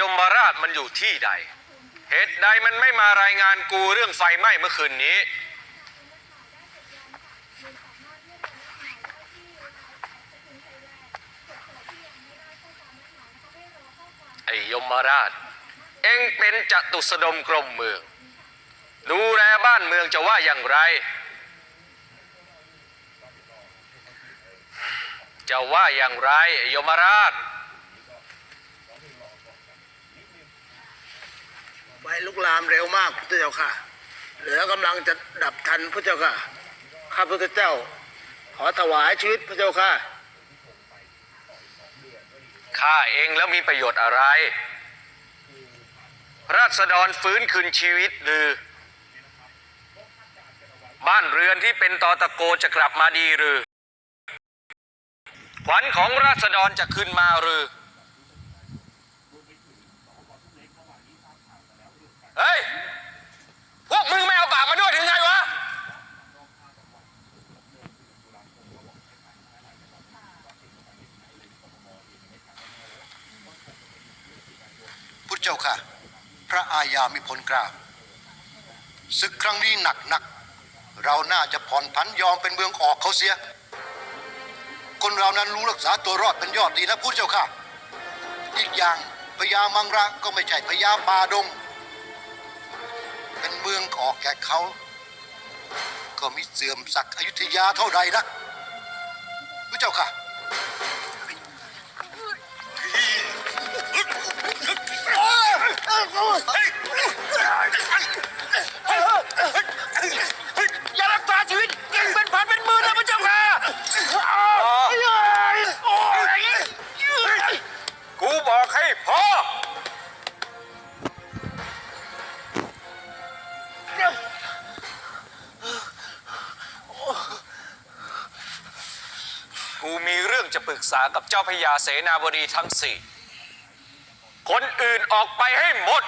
ยมราชมันอยู่ที่ใด เหตุใดมันไม่มารายงานกูเรื่องไฟไหม้เมื่อคืนนี้ ไอยมราช เองเป็นจตุสดมกรมเมือง ดูแลบ้านเมืองจะว่าอย่างไร จะว่าอย่างไรไอยมราช ไฟลุกลามเร็วมากพระเจ้าค่ะ เหลือกำลังจะดับทันพระเจ้าค่ะ ข้าพระเจ้า ขอถวายชีวิตพระเจ้าค่ะฆ่าเองแล้วมีประโยชน์อะไร ราษฎรฟื้นคืนชีวิตหรือ บ้านเรือนที่เป็นตอตะโกจะกลับมาดีหรือ ขวัญของราษฎรจะขึ้นมาหรือ เฮ้ย พวกมึงไม่เอาปากมาด้วยถึงไงวะ พุทธเจ้าค่ะ พระอาญามีผลกล้าศึกครั้งนี้หนักหนัก เราน่าจะผ่อนผันยอมเป็นเมืองออกเขาเสีย คนเรานั้นรู้รักษาตัวรอดเป็นยอดดีนะพุทธเจ้าค่ะ อีกอย่างพญามังระก็ไม่ใช่พญาป่าดง องออกแก่เขา ก็มิเสื่อมศักดิ์อยุธยาเท่าใดนะพุทธเจ้าค่ะ ปรึกษากับเจ้าพญาเสนาบดีทั้งสี่ คนอื่นออกไปให้หมด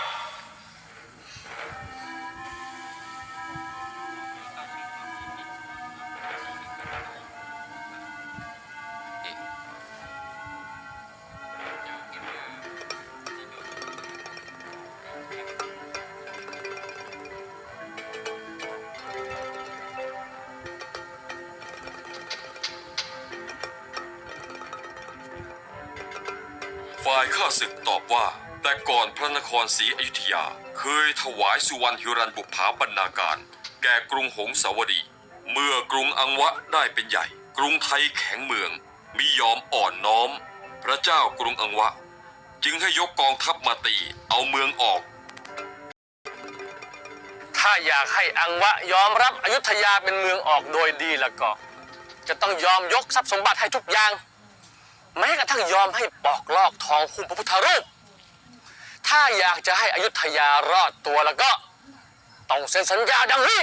ฝ่ายข้าศึกตอบว่า แต่ก่อนพระนครศรีอยุธยา เคยถวายสุวรรณหิรันบุภาบรรณาการ แก่กรุงหงสาวดี เมื่อกรุงอังวะได้เป็นใหญ่ กรุงไทยแข็งเมืองมิยอมอ่อนน้อม พระเจ้ากรุงอังวะ จึงให้ยกกองทัพมาตีเอาเมืองออก ถ้าอยากให้อังวะยอมรับอยุธยาเป็นเมืองออกโดยดีแล้วก็ จะต้องยอมยกทรัพย์สมบัติให้ทุกอย่าง แม้กระทั่งยอมให้ปอกลอกทองหุ้มพระพุทธรูป ถ้าอยากจะให้อยุธยารอดตัวแล้วก็ ต้องเซ็นสัญญาดังนี้